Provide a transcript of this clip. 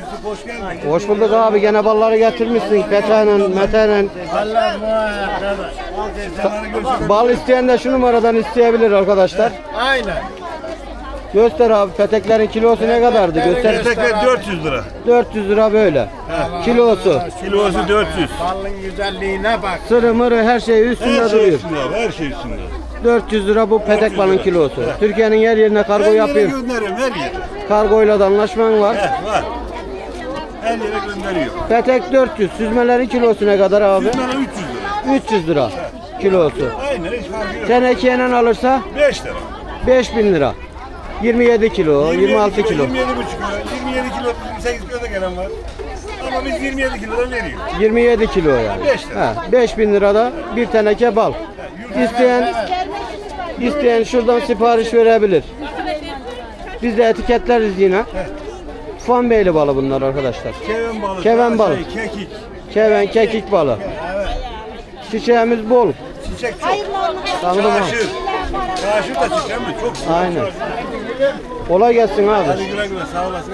Yusuf hoş geldin. Hoş bulduk abi. Gene balları getirmişsin. Pete'nin, Mete'nin. Allah görsün. Bal isteyen de şu numaradan isteyebilir arkadaşlar. Aynen. Göster abi. Peteklerin kilosu ne kadardı? Göster. Tekrar 400 lira. 400 lira böyle. Kilosu. Kilosu 400. Balın güzelliğine bak. Sırı mırı her şey üstünde Her şey duruyor. üstünde abi, her şey üstünde. 400 lira bu petek 400 balın kilosu. Türkiye'nin her yerine kargo Her yere yapıyor. gönderiyorum, her yere. Kargoyla da anlaşman var. Heh, var. Her yere gönderiyor. Petek 400. Süzmelerin kilosu ne kadar abi? Bunlara 300 lira. 300 lira kilosu. Aynen hiç farkı yok. Tenekeyle alırsa 5 lira. 5000 lira. 27 kilo, 26 kilo. 27 buçuk kilo, 27 kilo, 28 kilo da gelen var. Ama biz 27 kilodan veriyoruz. 27 kilo yani. Beş lira. Ha, 5000 lirada bir teneke bal. İsteyen isteyen şuradan sipariş verebilir. Biz de etiketleriz yine. Fan beyli balı bunlar arkadaşlar. Keven balığı, Keven balığı. şey, kekik, Keven kekik balı. Çiçeğimiz bol. çiçek çok. Tanıdım ha. Çaşır. Çaşır da çiçek mi? Çok güzel. Aynen. Kolay gelsin abi. Hadi güle güle sağ olasın.